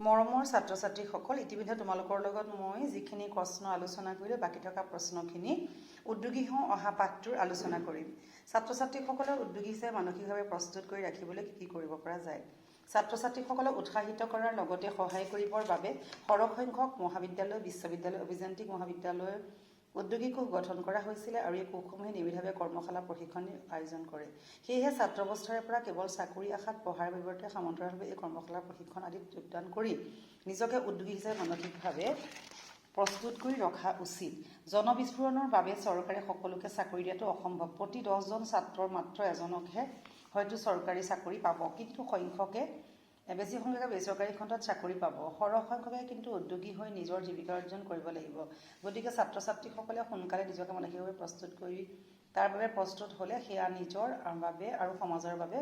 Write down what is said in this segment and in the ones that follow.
মৰমৰ ছাত্ৰ ছাত্ৰীসকল ইতিমধ্যে তোমালোকৰ লগত মই যিখিনি প্ৰশ্ন আলোচনা কৰিলোঁ বাকী থকা প্ৰশ্নখিনি উদ্যোগী হওঁ অহা পাঠটোৰ আলোচনা কৰিম। ছাত্ৰ ছাত্ৰীসকলৰ উদ্যোগী হিচাপে মানসিকভাৱে প্ৰস্তুত কৰি ৰাখিবলৈ কি কি কৰিব পৰা যায়? ছাত্ৰ ছাত্ৰীসকলক উৎসাহিত কৰাৰ লগতে সহায় কৰিবৰ বাবে সৰহ সংখ্যক মহাবিদ্যালয় বিশ্ববিদ্যালয় অভিযান্ত্ৰিক মহাবিদ্যালয় উদ্যোগী কোষ গঠন কৰা হৈছিলে আৰু এই কোষসমূহে নিয়মিতভাৱে কৰ্মশালা প্ৰশিক্ষণ আয়োজন কৰে। সেয়েহে ছাত্ৰ অৱস্থাৰে পৰা কেৱল চাকৰি আশাত পঢ়াৰ পৰিৱৰ্তে সমান্তৰালভাৱে এই কৰ্মশালা প্ৰশিক্ষণ আদিত যোগদান কৰি নিজকে উদ্যোগী হিচাপে মানসিকভাৱে প্ৰস্তুত কৰি ৰখা উচিত। জনবিস্ফোৰণৰ বাবে চৰকাৰে সকলোকে চাকৰি দিয়াটো অসম্ভৱ। প্ৰতি দহজন ছাত্ৰৰ মাত্ৰ এজনকহে হয়তো চৰকাৰী চাকৰি পাব কিন্তু সংখ্যকে বেছি সংখ্যকে বেচৰকাৰী খণ্ডত চাকৰি পাব। সৰহ সংখ্যকে কিন্তু উদ্যোগী হৈ নিজৰ জীৱিকা অৰ্জন কৰিব লাগিব। গতিকে ছাত্ৰ ছাত্ৰীসকলে সোনকালে নিজকে মানসিকভাৱে প্ৰস্তুত কৰি তাৰ বাবে প্ৰস্তুত হ'লে সেয়া নিজৰ বাবে আৰু সমাজৰ বাবে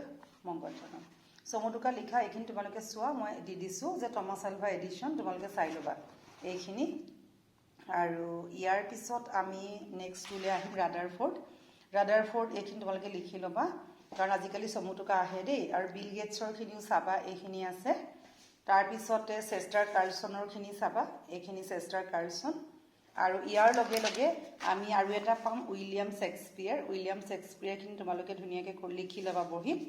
মংগলজনক। চমুটোকা লিখা এইখিনি তোমালোকে চোৱা মই দি দিছোঁ যে টমাছ আলভা এডিশ্যন তোমালোকে চাই ল'বা এইখিনি। আৰু ইয়াৰ পিছত আমি নেক্সটটোলৈ আহিম ৰাডাৰ ফ'ৰ্ড ৰাডাৰ ফ'ৰ্ড এইখিনি তোমালোকে লিখি ল'বা। কাৰণ আজিকালি চমুটোকা আহে দেই। আৰু বিল গেটছৰখিনিও চাবা এইখিনি আছে। তাৰপিছতে চেষ্টাৰ কাৰ্লছনৰখিনি চাবা এইখিনি চেষ্টাৰ কাৰ্লছন আৰু ইয়াৰ লগে লগে আমি আৰু এটা পাম উইলিয়াম শ্বেক্সপিয়াৰ উইলিয়াম শ্বেক্সপিয়াৰখিনি তোমালোকে ধুনীয়াকৈ লিখি ল'বা বহীত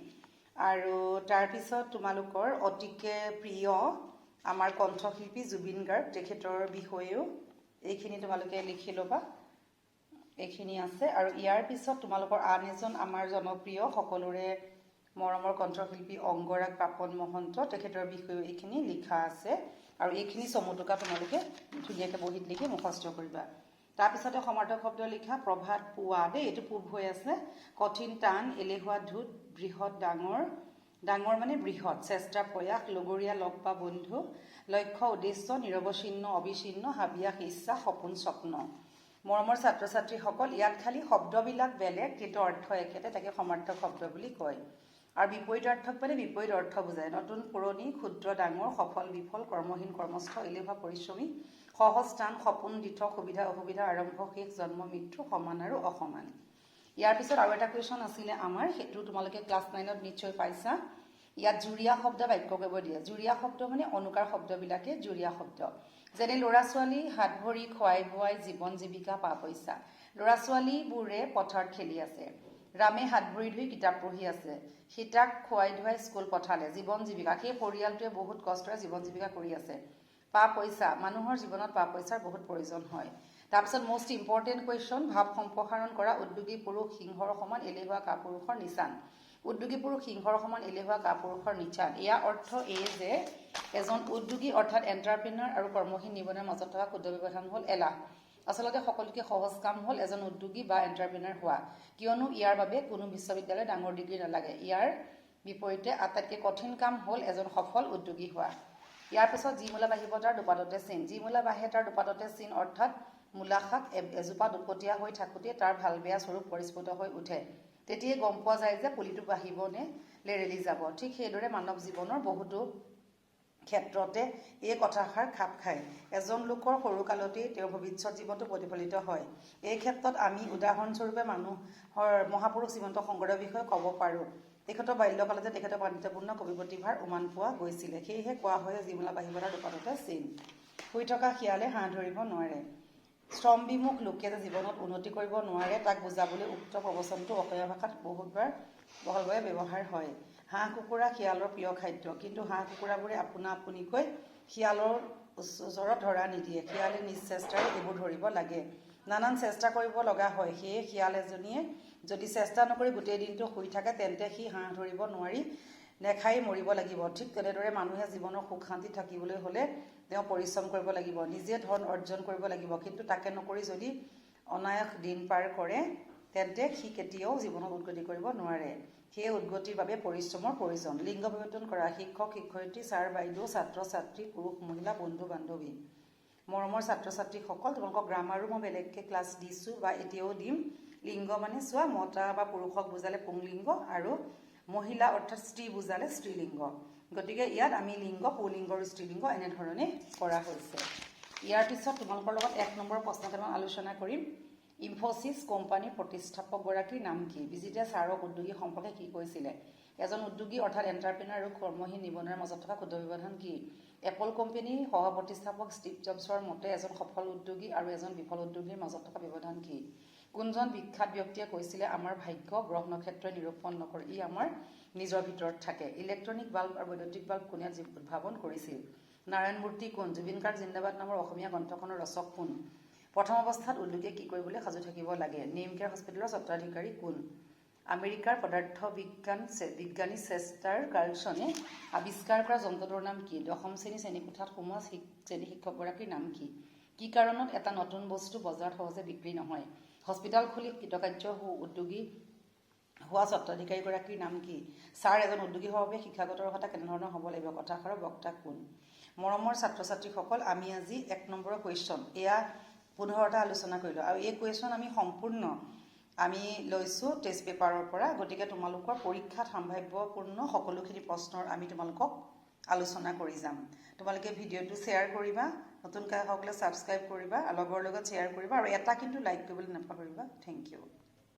আৰু তাৰপিছত তোমালোকৰ অতিকে প্ৰিয় আমাৰ কণ্ঠশিল্পী জুবিন গাৰ্গ তেখেতৰ বিষয়েও এইখিনি তোমালোকে লিখি ল'বা। এইখিনি আছে। আৰু ইয়াৰ পিছত তোমালোকৰ আন এজন আমাৰ জনপ্ৰিয় সকলোৰে মৰমৰ কণ্ঠশিল্পী অংগৰাগ পাপন মহন্ত তেখেতৰ বিষয়েও এইখিনি লিখা আছে। আৰু এইখিনি চমুটোকা তোমালোকে ধুনীয়াকৈ বহীত লিখি মুখস্থ কৰিবা। তাৰপিছতে সমাৰ্থক শব্দ লিখা প্ৰভাত পুৱা। দেই এইটো পূব হৈ আছে। কঠিন টান এলেহুৱা ধূত বৃহৎ ডাঙৰ। ডাঙৰ মানে বৃহৎ। চেষ্টা প্ৰয়াস লগৰীয়া লগ বা বন্ধু। লক্ষ্য উদ্দেশ্য নিৰৱচ্ছিন্ন অবিচ্ছিন্ন হাবিয়াস ইচ্ছা সপোন স্বপ্ন। মৰমৰ ছাত্ৰ ছাত্ৰীসকল ইয়াত খালি শব্দবিলাক বেলেগ কিন্তু অৰ্থ একেতে তাকে সমাৰ্থক শব্দ বুলি কয়। আৰু বিপৰীতাৰ্থক মানে বিপৰীত অৰ্থ বুজায়। নতুন পুৰণি ক্ষুদ্ৰ ডাঙৰ সফল বিফল কৰ্মহীন কৰ্মস্থ এলেহুৱা পৰিশ্ৰমী সহজ টান সপোন দিঠক সুবিধা অসুবিধা আৰম্ভ শেষ জন্ম মৃত্যু সমান আৰু অসমান। ইয়াৰ পিছত আৰু এটা কুৱেশ্যন আছিলে আমাৰ সেইটো তোমালোকে ক্লাছ নাইনত নিশ্চয় পাইছা। ইয়াত জুৰীয়া শব্দ বাক্য কৰিব দিয়ে। জুৰীয়া শব্দ মানে অনুকাৰ শব্দবিলাকে জুৰীয়া শব্দ। যেনে ল'ৰা ছোৱালী হাত ভৰি খুৱাই বোৱাই জীৱন জীৱিকা পা পইচা। ল'ৰা ছোৱালীবোৰে পথাৰত খেলি আছে। ৰামে হাত ভৰি ধুই কিতাপ পঢ়ি আছে। সীতাক খুৱাই ধুৱাই স্কুল পঠালে। জীৱন জীৱিকা। সেই পৰিয়ালটোৱে বহুত কষ্টৰে জীৱন জীৱিকা কৰি আছে। পা পইচা। মানুহৰ জীৱনত পা পইচাৰ বহুত প্ৰয়োজন হয়। তাৰপিছত মষ্ট ইম্পৰ্টেণ্ট কুৱেশ্যন ভাৱ সম্প্ৰসাৰণ কৰা উদ্যোগী পুৰুষ সিংহৰ সমান এলেহুৱা কাপুৰুষৰ নিচান। উদ্যোগী পুৰুষ সিংহৰ সমান এলেহুৱা কাপুৰুষৰ নিচান। ইয়াৰ অৰ্থ এই যে এজন উদ্যোগী অৰ্থাৎ এণ্টাৰপ্ৰিনাৰ আৰু কৰ্মহীন নিবনুৱাৰ মাজত থকা ক্ষুদ্ৰ ব্যৱধান হ'ল এলাহ। আচলতে সকলোতকৈ সহজ কাম হ'ল এজন উদ্যোগী বা এণ্টাৰপ্ৰিনাৰ হোৱা। কিয়নো ইয়াৰ বাবে কোনো বিশ্ববিদ্যালয় ডাঙৰ ডিগ্ৰী নালাগে। ইয়াৰ বিপৰীতে আটাইতকৈ কঠিন কাম হ'ল এজন সফল উদ্যোগী হোৱা। ইয়াৰ পিছত যি মূলা বাঢ়িব তাৰ দুপাততে চিন। যি মূলা বাঢ়ে তাৰ দুপাততে চিন অৰ্থাৎ মূলা শাক এজোপা দুপতীয়া হৈ থাকোঁতে তাৰ ভাল বেয়া স্বৰূপ পৰিস্ফুট হৈ উঠে। তেতিয়াই গম পোৱা যায় যে পুলিটো বাঢ়িব নে লেৰেলি যাব। ঠিক সেইদৰে মানৱ জীৱনৰ বহুতো ক্ষেত্ৰতে এই কথাষাৰ খাপ খায়। এজন লোকৰ সৰুকালতেই তেওঁৰ ভৱিষ্যত জীৱনটো প্ৰতিফলিত হয়। এই ক্ষেত্ৰত আমি উদাহৰণস্বৰূপে মানুহৰ মহাপুৰুষ শ্ৰীমন্ত শংকৰদেৱৰ বিষয়ে ক'ব পাৰোঁ। তেখেতৰ বাল্যকালতে তেখেতৰ পাণ্ডিত্যপূৰ্ণ কবি প্ৰতিভাৰ উমান পোৱা গৈছিলে। সেয়েহে কোৱা হয় যিমূলা বাঢ়িব তাৰ দুপাততে চিন। শুই থকা শিয়ালে হাঁহ ধৰিব নোৱাৰে। শ্ৰম বিমুখ লোকে যে জীৱনত উন্নতি কৰিব নোৱাৰে তাক বুজাবলৈ উক্ত প্ৰবচনটো অসমীয়া ভাষাত বহুতবাৰ বহলভাৱে ব্যৱহাৰ হয়। হাঁহ কুকুৰা শিয়ালৰ প্ৰিয় খাদ্য। কিন্তু হাঁহ কুকুৰাবোৰে আপোনা আপুনিকৈ শিয়ালৰ ওচৰত ধৰা নিদিয়ে। শিয়ালে নিজ চেষ্টাৰে এইবোৰ ধৰিব লাগে। নানান চেষ্টা কৰিব লগা হয়। সেয়ে শিয়াল এজনীয়ে যদি চেষ্টা নকৰি গোটেই দিনটো শুই থাকে তেন্তে সি হাঁহ ধৰিব নোৱাৰি। নেখাই মৰিব লাগিব। ঠিক তেনেদৰে মানুহে জীৱনৰ সুখ শান্তি থাকিবলৈ হ'লে তেওঁ পৰিশ্ৰম কৰিব লাগিব নিজে ধন অৰ্জন কৰিব লাগিব। কিন্তু তাকে নকৰি যদি অনায়স দিন পাৰ কৰে তেন্তে সি কেতিয়াও জীৱনত উদগতি কৰিব নোৱাৰে। সেই উদগতিৰ বাবে পৰিশ্ৰমৰ প্ৰয়োজন। লিংগ পৰিৱৰ্তন কৰা শিক্ষক শিক্ষয়িত্ৰী ছাৰ বাইদেউ ছাত্ৰ ছাত্ৰী পুৰুষ মহিলা বন্ধু বান্ধৱী। মৰমৰ ছাত্ৰ ছাত্ৰীসকল তোমালোকক গ্ৰামাৰো মই বেলেগকৈ ক্লাছ দিছোঁ বা এতিয়াও দিম। লিংগ মানে চোৱা মতা বা পুৰুষক বুজালে পুংলিংগ আৰু মহিলা অৰ্থাৎ স্ত্ৰী বুজালে স্ত্ৰীলিংগ। গতিকে ইয়াত আমি লিংগ পুলিংগ আৰু স্ত্ৰীলিংগ এনেধৰণে কৰা হৈছে। ইয়াৰ পিছত তোমালোকৰ লগত এক নম্বৰ প্ৰশ্ন কেইটামান আলোচনা কৰিম। ইনফ'চিছ কোম্পানীৰ প্ৰতিষ্ঠাপকগৰাকীৰ নাম কি? বিজিতে ছাৰক উদ্যোগী সম্পৰ্কে কি কৈছিলে? এজন উদ্যোগী অৰ্থাৎ এণ্টাৰপ্ৰিনাৰ আৰু কৰ্মহীন নিবনুৱাৰ মাজত থকা ক্ষুদ্ৰ ব্যৱধান কি? এপল কোম্পানীৰ সহ প্ৰতিষ্ঠাপক ষ্টিভ জবছৰ মতে এজন সফল উদ্যোগী আৰু এজন বিফল উদ্যোগীৰ মাজত থকা ব্যৱধান কি? কোনজন বিখ্যাত ব্যক্তিয়ে কৈছিলে, আমাৰ ভাগ্য গ্ৰহ নক্ষত্ৰই নিৰূপণ নকৰে, ই আমাৰ নিজৰ ভিতৰত থাকে। ইলেক্ট্ৰনিক বাল্ব আৰু বৈদ্যুতিক বাল্ব কোনে উদ্ভাৱন কৰিছিল? নাৰায়ণ মূৰ্তি কোন? জুবিন গাৰ্গ জিন্দাবাদ নামৰ অসমীয়া গ্ৰন্থখনৰ ৰচক কোন? প্ৰথম অৱস্থাত উদ্যোগে কি কৰিবলৈ সাজু থাকিব লাগে? নেম কেয়াৰ হস্পিটেলৰ স্বত্বাধিকাৰী কোন? আমেৰিকাৰ পদাৰ্থ বিজ্ঞান বিজ্ঞানী চেষ্টাৰ কাৰ্লছনে আৱিষ্কাৰ কৰা যন্ত্ৰটোৰ নাম কি? দশম শ্ৰেণী শ্ৰেণীকোঠাত সোমোৱা শ্ৰেণী শিক্ষকগৰাকীৰ নাম কি? কি কাৰণত এটা নতুন বস্তু বজাৰত সহজে বিক্ৰী নহয়? হস্পিটেল খুলি কৃতকাৰ্য উদ্যোগী হোৱা স্বত্বাধিকাৰীগৰাকীৰ নাম কি? ছাৰ এজন উদ্যোগী হোৱাৰ বাবে শিক্ষাগত অৰ্হতা কেনেধৰণৰ হ'ব লাগিব? কথাষাৰৰ বক্তা কোন? মৰমৰ ছাত্ৰ ছাত্ৰীসকল আমি আজি এক নম্বৰৰ কুৱেশ্যন এয়া পোন্ধৰটা আলোচনা কৰিলোঁ। আৰু এই কুৱেশ্যন আমি সম্পূৰ্ণ আমি লৈছোঁ টেষ্ট পেপাৰৰ পৰা। গতিকে তোমালোকৰ পৰীক্ষাত সম্ভাৱ্যপূৰ্ণ সকলোখিনি প্ৰশ্নৰ আমি তোমালোকক আলোচনা কৰি যাম। তোমালোকে ভিডিঅ'টো শ্বেয়াৰ কৰিবা নতুনকৈ সকলে ছাবস্ক্ৰাইব কৰিবা লগৰ লগত শ্বেয়াৰ কৰিবা আৰু এটা কিন্তু লাইক কৰিবলৈ নাপাহৰিবা। Thank U